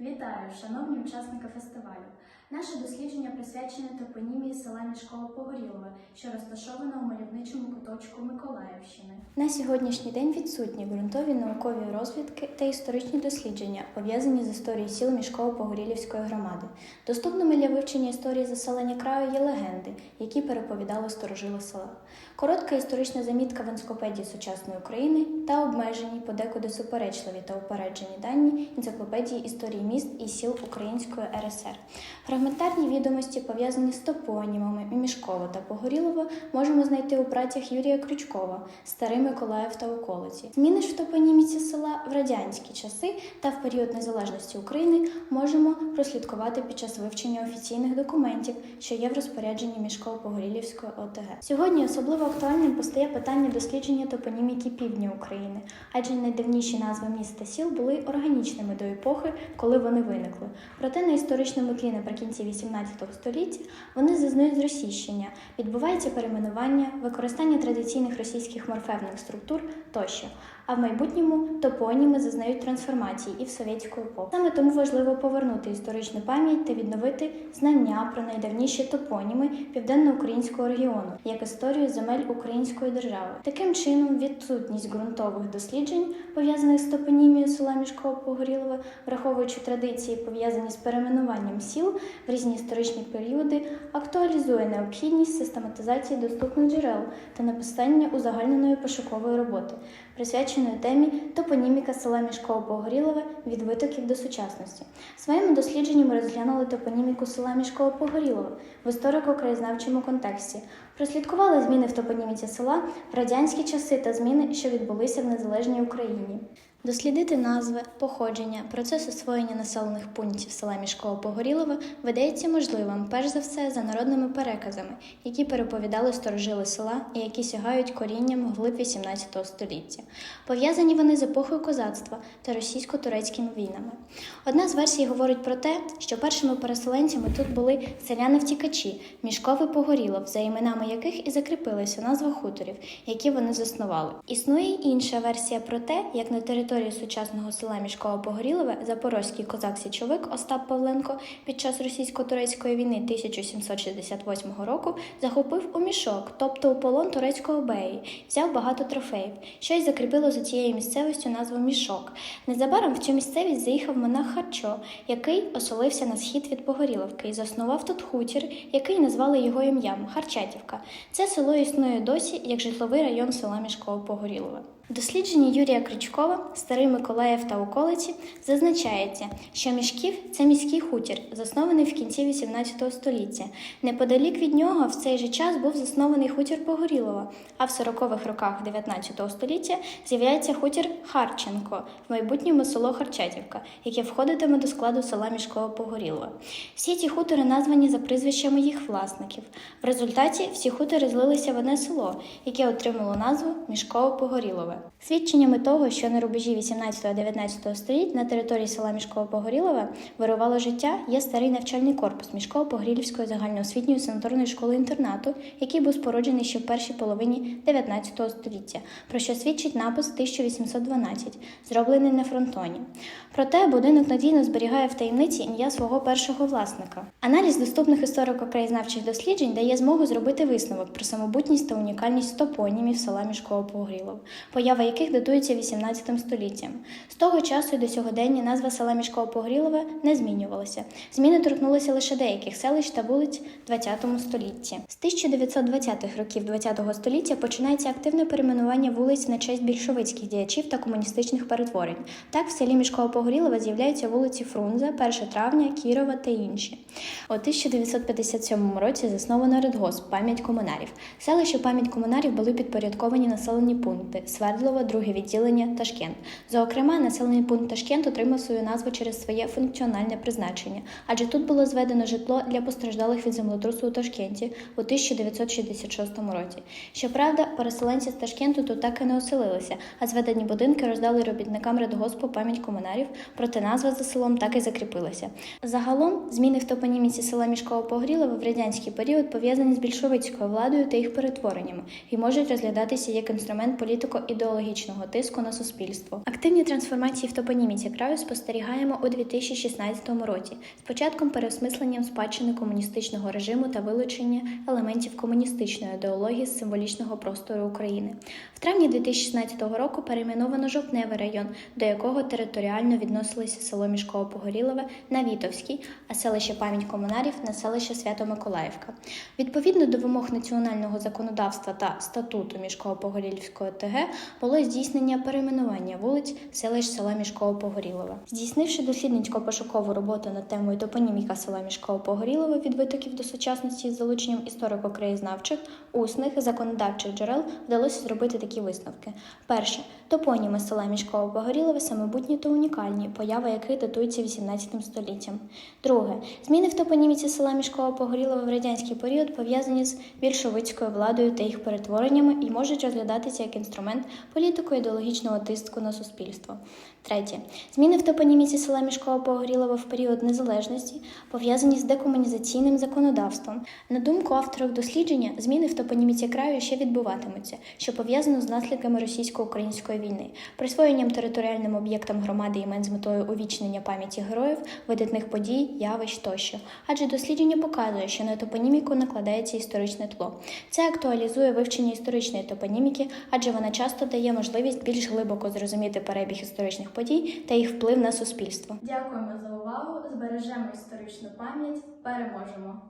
Вітаю, шановні учасники фестивалю. Наше дослідження присвячене топонімії села Мішково Погорілове, що розташоване у мальовничому куточку Миколаївщини. На сьогоднішній день відсутні ґрунтові наукові розвідки та історичні дослідження, пов'язані з історією сіл Мішково-Погорілівської громади. Доступними для вивчення історії заселення краю є легенди, які переповідали сторожили села. Коротка історична замітка в енциклопедії сучасної України та обмежені, подекуди суперечливі та упереджені дані енциклопедії історії міст і сіл Української РСР. Фрагментарні відомості, пов'язані з топонімами Мішково та Погорілово, можемо знайти у працях Юрія Крючкова, Старий Миколаїв та околиці. Зміни ж в топоніміці села в радянські часи та в період незалежності України можемо прослідкувати під час вивчення офіційних документів, що є в розпорядженні Мішково-Погорілівської ОТГ. Сьогодні особливо актуальним постає питання дослідження топоніміки півдня України, адже найдавніші назви міст та сіл були органічними до епохи, коли вони виникли. Проте на історичному тлі наприкінці XVIII століття вони зазнають зросійщення, відбувається перейменування, використання традиційних російських морфевних структур тощо. А в майбутньому топоніми зазнають трансформації і в совєтську епоху. Саме тому важливо повернути історичну пам'ять та відновити знання про найдавніші топоніми південно-українського регіону як історію земель української держави. Таким чином, відсутність ґрунтових досліджень, пов'язаних з топонімією села Мішково Погорілове, враховуючи традиції, пов'язані з перейменуванням сіл в різні історичні періоди, актуалізує необхідність систематизації доступних джерел та написання узагальненої пошукової роботи, присвяченої темі топоніміка села Мішково Погорілове від витоків до сучасності. В своєму дослідженні ми розглянули топоніміку села Мішково Погорілове в історико-краєзнавчому контексті, прослідкували зміни в топоніміці села в радянські часи та зміни, що відбулися в незалежній Україні. Дослідити назви, походження, процес освоєння населених пунктів села Мішково Погорілове видається можливим перш за все за народними переказами, які переповідали сторожили села і які сягають корінням вглиб XVIII століття. Пов'язані вони з епохою козацтва та російсько-турецькими війнами. Одна з версій говорить про те, що першими переселенцями тут були селяни-втікачі, Мішкове Погорілов, за іменами яких і закріпилася назва хуторів, які вони заснували. Існує інша версія про те, як на території сучасного села Мішково Погорілове запорозький козак-січовик Остап Павленко під час російсько-турецької війни 1768 року захопив у мішок, тобто у полон турецького беї, взяв багато трофеїв, що й закріпило за цією місцевістю назву мішок. Незабаром в цю місцевість заїхав монах Харчо, який оселився на схід від Погоріловки і заснував тут хутір, який назвали його ім'ям Харчатівка. Це село існує досі як житловий район села Мішково Погорілове. В дослідженні Юрія Крючкова Старий Миколаїв та околиці зазначається, що мішків це міський хутір, заснований в кінці XVIII століття. Неподалік від нього в цей же час був заснований хутір Погорілова, а в 40-х роках XIX століття з'являється хутір Харченко, в майбутньому село Харчатівка, яке входитиме до складу села Мішково Погорілова. Всі ці хутори названі за прізвищами їх власників. В результаті всі хутори злилися в одне село, яке отримало назву Мішково Погорілове. Свідченнями того, що на рубежі 18-19 століть на території села Мішково-Погорілове вирувало життя, є старий навчальний корпус Мішково-Погорілівської загальноосвітньої санаторної школи-інтернату, який був споруджений ще в першій половині 19 століття, про що свідчить напис 1812, зроблений на фронтоні. Проте будинок надійно зберігає в таємниці ім'я свого першого власника. Аналіз доступних історико-краєзнавчих досліджень дає змогу зробити висновок про самобутність та унікальність топонімів села Мішково-Погорілов, поява яких датується 18 століттям. З того часу і до сьогодення назва села Мішково-Погорілове не змінювалася. Зміни торкнулися лише деяких селищ та вулиць в 20 столітті. З 1920-х років 20 століття починається активне перейменування вулиць на честь більшовицьких діячів та комуністичних перетворень. Так в селі Мішково-Погорілове з'являються вулиці Фрунзе, 1 травня, Кірова та інші. У 1957 році засновано Редгосп пам'ять комунарів. Селища пам'ять комунарів були підпорядковані населені пункти Свердлова, друге відділення Ташкент. Зокрема, населений пункт Ташкент отримав свою назву через своє функціональне призначення, адже тут було зведено житло для постраждалих від землетрусу у Ташкенті у 1966 році. Щоправда, переселенці з Ташкенту тут так і не оселилися, а зведені будинки роздали робітникам Редгоспу пам'ять комунарів, проте назва за селом так і закріпилася. Загалом, зміни в топоніміці села Мішково-Погорілове в радянський період пов'язані з більшовицькою владою та їх перетвореннями і можуть розглядатися як інструмент політико-ідеологічної ідеологічного тиску на суспільство. Активні трансформації в топоніміці краю спостерігаємо у 2016 році з початком переосмисленням спадщини комуністичного режиму та вилучення елементів комуністичної ідеології з символічного простору України. В травні 2016 року перейменовано Жовтневий район, до якого територіально відносилися село Мішково-Погорілове на Вітовський, а селище Пам'ять комунарів на селище Свято-Миколаївка. Відповідно до вимог національного законодавства та статуту Мішково-Погорільської ТГ було здійснення перейменування вулиць селищ села Мішково-Погорілове. Здійснивши дослідницько-пошукову роботу над темою топоніміка села Мішково-Погорілове від витоків до сучасності з залученням історико-краєзнавчих, усних законодавчих джерел вдалося зробити такі висновки. Перше топоніми села Мішково-Погорілове самобутні та унікальні, поява яких датується 18 століттям. Друге зміни в топоніміці села Мішково-Погорілове в радянський період пов'язані з більшовицькою владою та їх перетвореннями і можуть розглядатися як інструмент політико-ідеологічного тиску на суспільство. Третє зміни в топоніміці села Мішково-Погорілове в період незалежності пов'язані з декомунізаційним законодавством. На думку авторів дослідження, зміни в топоніміці краю ще відбуватимуться, що пов'язано з наслідками російсько-української війни, присвоєнням територіальним об'єктам громади імен з метою увічнення пам'яті героїв, видатних подій, явищ тощо. Адже дослідження показує, що на топоніміку накладається історичне тло. Це актуалізує вивчення історичної топоніміки, адже вона часто дає можливість більш глибоко зрозуміти перебіг історичних подій та їх вплив на суспільство. Дякуємо за увагу. Збережемо історичну пам'ять. Переможемо!